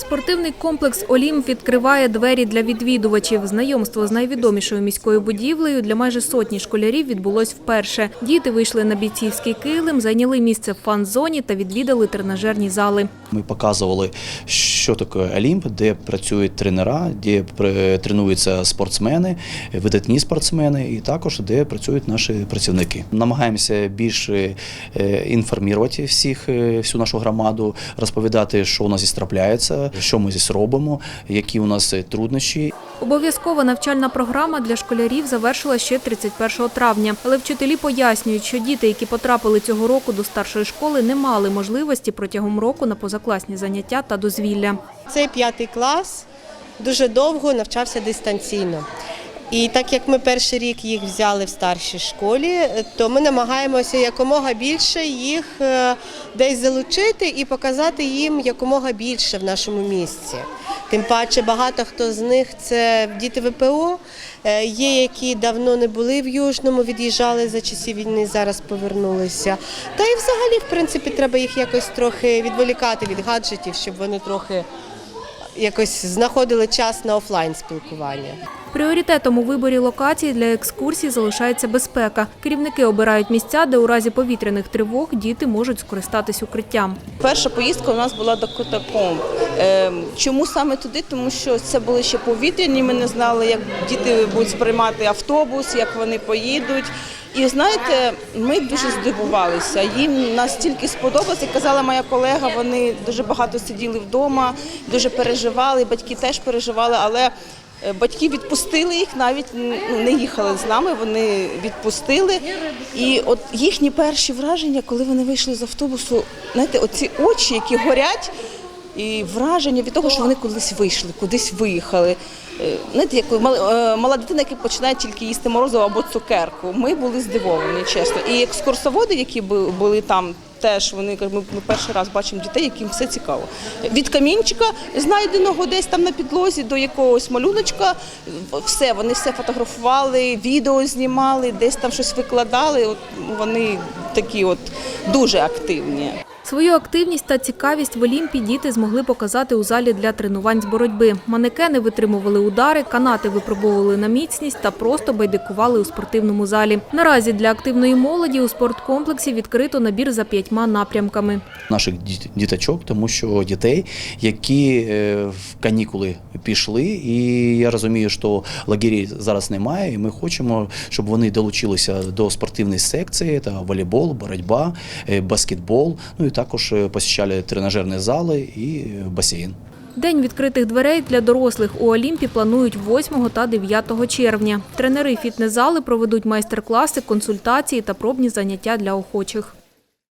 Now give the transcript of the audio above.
Спортивний комплекс Олімп відкриває двері для відвідувачів. Знайомство з найвідомішою міською будівлею для майже сотні школярів відбулось вперше. Діти вийшли на бійцівський килим, зайняли місце в фан-зоні та відвідали тренажерні зали. Ми показували, що таке Олімп, де працюють тренера, де тренуються спортсмени, видатні спортсмени, і також де працюють наші працівники. Намагаємося більше е, інформувати всіх, е, всю нашу громаду, розповідати, що у нас здесь трапляється, що ми здесь робимо, які у нас е, труднощі. Обов'язкова навчальна програма для школярів завершила ще 31 травня. Але вчителі пояснюють, що діти, які потрапили цього року до старшої школи, не мали можливості протягом року на позакласні заняття та дозвілля. Цей п'ятий клас дуже довго навчався дистанційно. І так як ми перший рік їх взяли в старшій школі, то ми намагаємося якомога більше їх е, десь залучити і показати їм якомога більше в нашому місці. Тим паче багато хто з них це діти ВПО, е, є, які давно не були в Южному, від'їжджали за часів війни, зараз повернулися. Та і взагалі, в принципі, треба їх якось трохи відволікати від гаджетів, щоб вони трохи якось знаходили час на офлайн спілкування. Пріоритетом у виборі локації для екскурсій залишається безпека. Керівники обирають місця, де у разі повітряних тривог діти можуть скористатись укриттям. Перша поїздка у нас була до Котакомб. Ем, Чому саме туди? Тому що це були ще повітряні. Ми не знали, як діти будуть сприймати автобус, як вони поїдуть. І знаєте, ми дуже здивувалися. Їм настільки сподобалося. Казала моя колега, вони дуже багато сиділи вдома, дуже переживали. Батьки теж переживали, але е, батьки відпустили їх, навіть ну, не їхали з нами. Вони відпустили. І от їхні перші враження, коли вони вийшли з автобусу, знаєте, оці очі, які горять. І враження від того, що вони кудись вийшли, кудись виїхали. Е, Знаєте, як е, мала дитина, яка починає тільки їсти морозиво або цукерку. Ми були здивовані, чесно. І екскурсоводи, які бу- були там, теж вони ми перший раз бачимо дітей, яким все цікаво. Від камінчика, знайденого десь там на підлозі, до якогось малюночка, все, вони все фотографували, відео знімали, десь там щось викладали. От вони такі от дуже активні. Свою активність та цікавість в Олімпі діти змогли показати у залі для тренувань з боротьби. Манекени витримували удари, канати випробовували на міцність та просто байдикували у спортивному залі. Наразі для активної молоді у спорткомплексі відкрито набір за п'ятьма напрямками. наших діт- діточок, тому що дітей, які е, в канікули пішли, і я розумію, що лагерів зараз немає, і ми хочемо, щоб вони долучилися до спортивної секції, та волейбол, боротьба, е, баскетбол, ну і також посіщали посещали тренажерні зали і е, басейн. День відкритих дверей для дорослих у Олімпі планують 8 та 9 червня. Тренери фітнес-зали проведуть майстер-класи, консультації та пробні заняття для охочих.